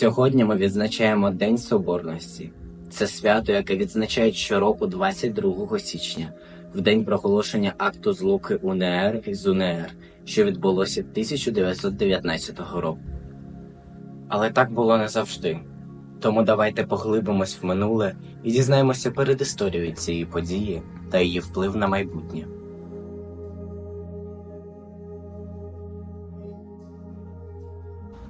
Сьогодні ми відзначаємо День Соборності. Це свято, яке відзначають щороку 22 січня, в день проголошення акту злуки УНР із УНР, що відбулося 1919 року. Але так було не завжди. Тому давайте поглибимось в минуле і дізнаємося перед історією цієї події та її вплив на майбутнє.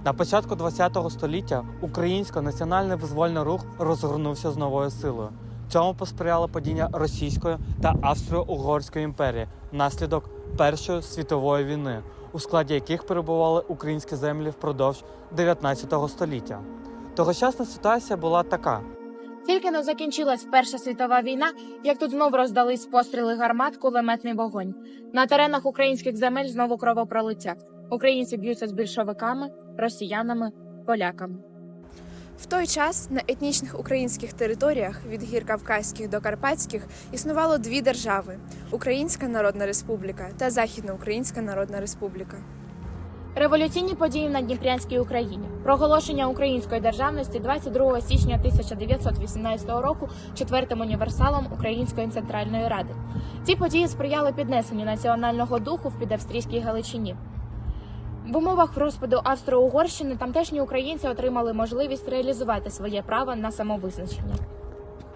На початку ХХ століття українсько національний визвольний рух розгорнувся з новою силою. Цьому посприяло падіння Російської та Австро-Угорської імперії внаслідок Першої світової війни, у складі яких перебували українські землі впродовж 19 століття. Тогочасна ситуація була така: Тільки не закінчилась Перша світова війна, як тут знов роздались постріли гармат, кулеметний вогонь. На теренах українських земель знову кровопролиття. Українці б'ються з більшовиками, росіянами, поляками. В той час на етнічних українських територіях від гір Кавказьких до Карпатських існувало дві держави: Українська Народна Республіка та Західноукраїнська Народна Республіка. Революційні події на Дніпрянській Україні. Проголошення української державності 22 січня 1918 року четвертим універсалом Української центральної ради. Ці події сприяли піднесенню національного духу в підавстрійській Галичині. В умовах розпаду Австро-Угорщини тамтешні українці отримали можливість реалізувати своє право на самовизначення.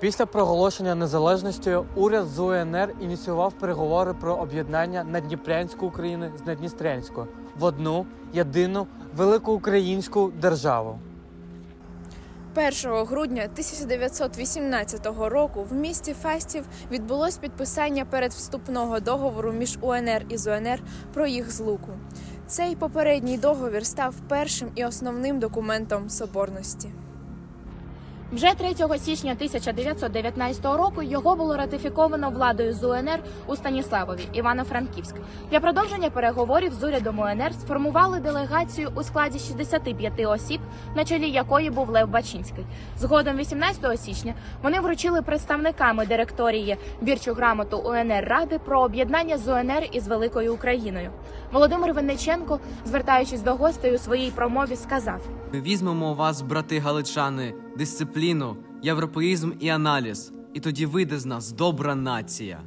після проголошення незалежності уряд з УНР ініціював переговори про об'єднання Надніпрянської України з Надністрянською в одну єдину велику українську державу. 1 грудня 1918 року в місті Фастів відбулось підписання передвступного договору між УНР і ЗУНР про їх злуку. Цей попередній договір став першим і основним документом соборності. Вже 3 січня 1919 року його було ратифіковано владою з УНР у Станіславові, Івано-Франківськ. Для продовження переговорів з урядом УНР сформували делегацію у складі 65 осіб, на чолі якої був Лев Бачинський. Згодом 18 січня вони вручили представниками директорії бірчу грамоту УНР Ради про об'єднання з УНР із Великою Україною. Володимир Винниченко, звертаючись до гостей у своїй промові, сказав. Візьмемо вас, брати галичани, дисципліну, європеїзм і аналіз, і тоді вийде з нас добра нація.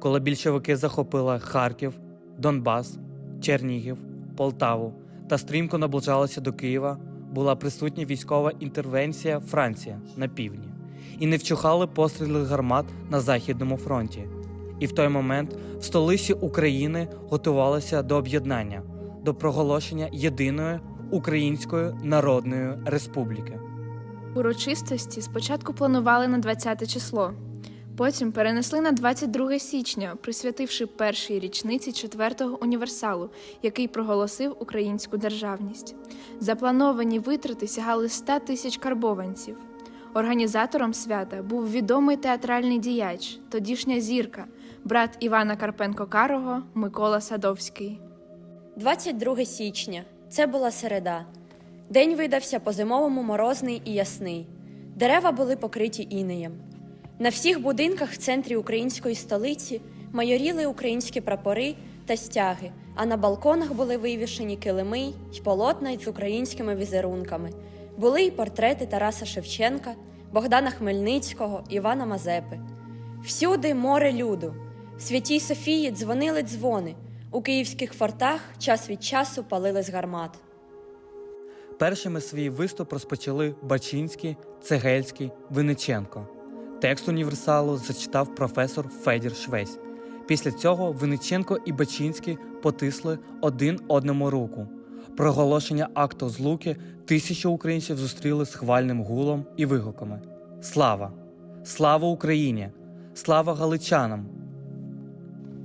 коли більшовики захопили Харків, Донбас, Чернігів, Полтаву та стрімко наближалися до Києва, була присутня військова інтервенція Франції на півдні, і не вчухали постріли гармат на західному фронті. І в той момент в столиці України готувалися до об'єднання, до проголошення єдиної Української Народної Республіки. Урочистості спочатку планували на 20 число, потім перенесли на 22 січня, присвятивши першій річниці четвертого універсалу, який проголосив українську державність. Заплановані витрати сягали 100 тисяч карбованців. Організатором свята був відомий театральний діяч, тодішня зірка, брат Івана Карпенко-Карого Микола Садовський. 22 січня. Це була середа. День видався по-зимовому морозний і ясний. Дерева були покриті інеєм. На всіх будинках в центрі української столиці майоріли українські прапори та стяги, а на балконах були вивішені килими й полотна з українськими візерунками. Були й портрети Тараса Шевченка, Богдана Хмельницького, Івана Мазепи. Всюди море люду. В Святій Софії дзвонили дзвони. У київських фортах час від часу палились гармат. Першими свій виступ розпочали Бачинський, Цегельський, Винниченко. Текст універсалу зачитав професор Федір Швець. Після цього Винниченко і Бачинський потисли один одному руку. Проголошення акту злуки тисячі українців зустріли з хвальним гулом і вигуками: Слава! Слава Україні! Слава галичанам!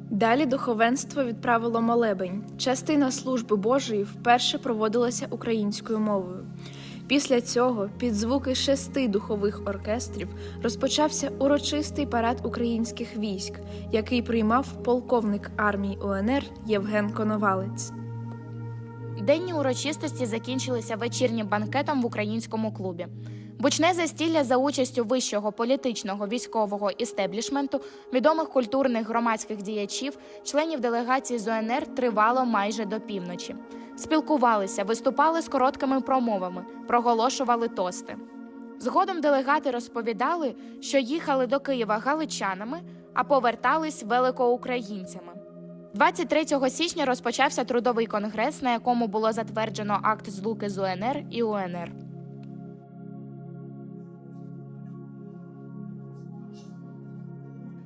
Далі духовенство відправило молебень. Частина служби Божої вперше проводилася українською мовою. Після цього, під звуки шести духових оркестрів, розпочався урочистий парад українських військ, який приймав полковник армії УНР Євген Коновалець. Денні урочистості закінчилися вечірнім банкетом в українському клубі. Гучне застілля за участю вищого політичного військового істеблішменту, відомих культурних громадських діячів, членів делегації з УНР тривало майже до півночі. Спілкувалися, виступали з короткими промовами, проголошували тости. Згодом делегати розповідали, що їхали до Києва галичанами, а повертались великоукраїнцями. 23 січня розпочався трудовий конгрес, на якому було затверджено акт злуки з УНР і УНР.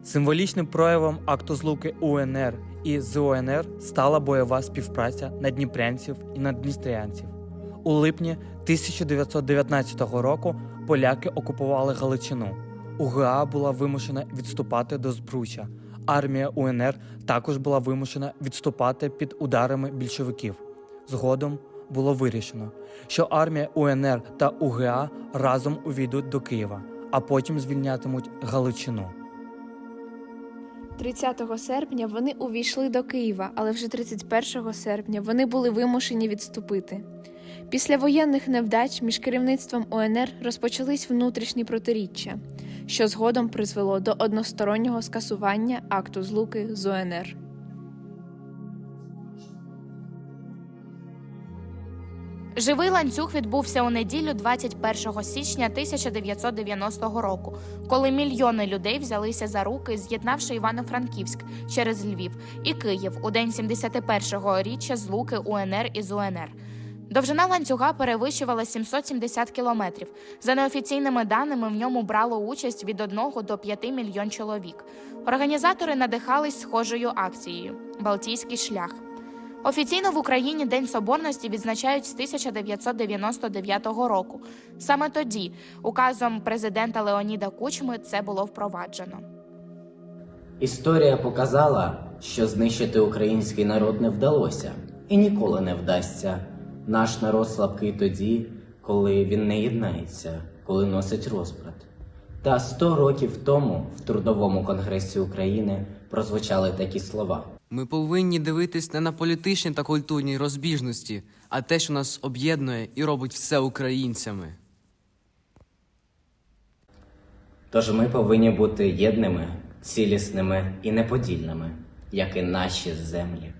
Символічним проявом акту злуки УНР і ЗУНР стала бойова співпраця надніпрянців і наддністрянців. У липні 1919 року поляки окупували Галичину. УГА була вимушена відступати до Збруча. Армія УНР також була вимушена відступати під ударами більшовиків. Згодом було вирішено, що армія УНР та УГА разом увійдуть до Києва, а потім звільнятимуть Галичину. 30 серпня вони увійшли до Києва, але вже 31 серпня вони були вимушені відступити. Після воєнних невдач між керівництвом УНР розпочались внутрішні протиріччя, що згодом призвело до одностороннього скасування акту злуки з УНР. Живий ланцюг відбувся у неділю 21 січня 1990 року, коли мільйони людей взялися за руки, з'єднавши Івано-Франківськ через Львів і Київ у день 71-го річчя злуки УНР із УНР. Довжина ланцюга перевищувала 770 кілометрів. За неофіційними даними, в ньому брало участь від 1 до 5 мільйон чоловік. Організатори надихались схожою акцією Балтійський шлях. Офіційно в Україні День Соборності відзначають з 1999 року. Саме тоді, указом президента Леоніда Кучми, це було впроваджено. Історія показала, що знищити український народ не вдалося і ніколи не вдасться. Наш народ слабкий тоді, коли він не єднається, коли носить розбрат. Та 100 років тому в Трудовому конгресі України прозвучали такі слова. Ми повинні дивитись не на політичні та культурні розбіжності, а те, що нас об'єднує і робить все українцями. Тож ми повинні бути єдними, цілісними і неподільними, як і наші землі.